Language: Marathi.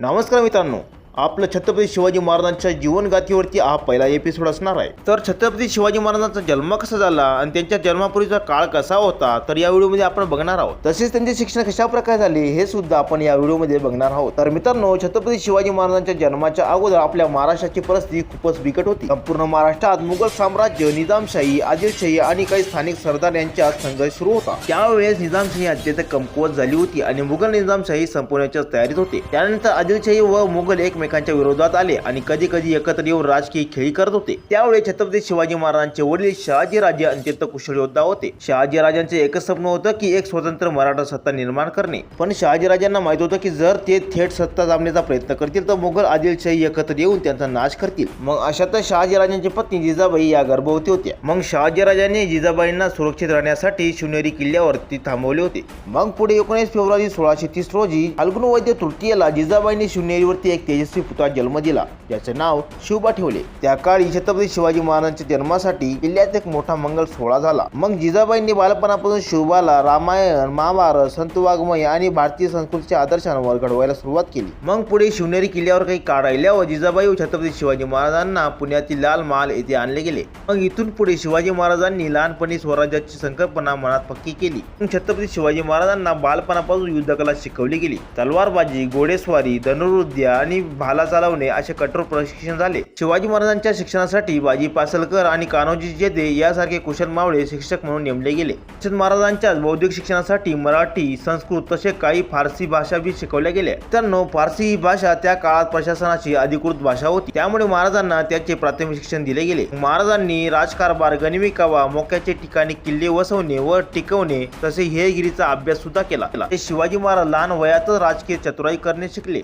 नमस्कार मित्रांनो. आपलं छत्रपती शिवाजी महाराजांच्या जीवनगाथीवरती हा पहिला एपिसोड असणार आहे. तर छत्रपती शिवाजी महाराजांचा जन्म कसा झाला आणि त्यांच्या जन्मापूर्वीचा काळ कसा होता तर या व्हिडिओमध्ये आपण बघणार आहोत. तसेच त्यांचे शिक्षण कशा प्रकारे झाले हे सुद्धा आपण या व्हिडिओमध्ये बघणार आहोत. तर मित्रांनो छत्रपती शिवाजी महाराजांच्या जन्माच्या अगोदर आपल्या महाराष्ट्राची परिस्थिती खूपच बिकट होती. संपूर्ण महाराष्ट्रात मुघल साम्राज्य निजामशाही आदिलशाही आणि काही स्थानिक सरदार यांच्यात संघर्ष सुरू होता. त्यावेळेस निजामशाही अत्यंत कमकुवत झाली होती आणि मुघल निजामशाही संपवण्याच्या तयारीत होते. त्यानंतर आदिलशाही व मुघल एकमेकांच्या विरोधात आले आणि कधी कधी एकत्र येऊन राजकीय खेळी करत होते. त्यावेळी छत्रपती शिवाजी महाराजांचे वडील शहाजी राजे अत्यंत कुशल योद्धा होते. शहाजी राजांचे एकच स्वप्न होतं की एक स्वतंत्र मराठा सत्ता निर्माण करणे. पण शहाजी राजांना माहीत होतं की जर ते थेट सत्ता जामण्याचा प्रयत्न करतील तर मुघल आदिलशाही एकत्र येऊन त्यांचा नाश करतील. मग अशातच शहाजी राजांची पत्नी जिजाबाई या गर्भवती होत्या. मग शहाजी राजांनी जिजाबाईंना सुरक्षित राहण्यासाठी शिवनेरी किल्ल्यावर ती थांबवले होते. मग पुढे एकोणीस फेब्रुवारी सोळाशे तीस रोजी फाल्गुन वैद्य तृतीयला जिजाबाईंनी शिवनेरीवरती एक तेजस्वी पुतळा जन्म दिला ज्याचे नाव शिवबा ठेवले. त्या काळी छत्रपती शिवाजी महाराजांच्या जन्मासाठी किल्ल्यात एक मोठा मंगल सोहळा झाला. मग जिजाबाईंनी बालपणापासून शिवबाला रामायण महाभारत संत वाङ्मय आणि भारतीय संस्कृतीच्या आदर्शांवर घडवायला सुरुवात केली. मग पुढे शिवनेरी किल्ल्यावर काही काळ राहिल्यावर जिजाबाई व छत्रपती शिवाजी महाराजांना पुण्यातील लाल महाल येथे आणले गेले. मग इथून पुढे शिवाजी महाराजांनी लहानपणी स्वराज्याची संकल्पना मनात पक्की केली. मग छत्रपती शिवाजी महाराजांना बालपणापासून युद्धकला शिकवली गेली. तलवारबाजी घोडेस्वारी धनुर्विद्या आणि भाला चालवणे असे कठोर प्रशिक्षण झाले. शिवाजी महाराजांच्या शिक्षणासाठी बाजी पासलकर आणि कान्होजी जेदे यासारखे कुशल मावळे शिक्षक म्हणून नेमले गेले. तसेच महाराजांच्या बौद्धिक शिक्षणासाठी मराठी संस्कृत तसे काही फारसी भाषा बी शिकवल्या गेल्या. त्यांना फारसी ही भाषा त्या काळात प्रशासनाची अधिकृत भाषा होती. त्यामुळे महाराजांना त्याचे प्राथमिक शिक्षण दिले गेले. महाराजांनी राजकारभार गनिमी मोक्याचे ठिकाणी किल्ले वसवणे व टिकवणे तसे हेगिरीचा अभ्यास सुद्धा केला. ते शिवाजी महाराज लहान वयातच राजकीय चतुराई करणे शिकले.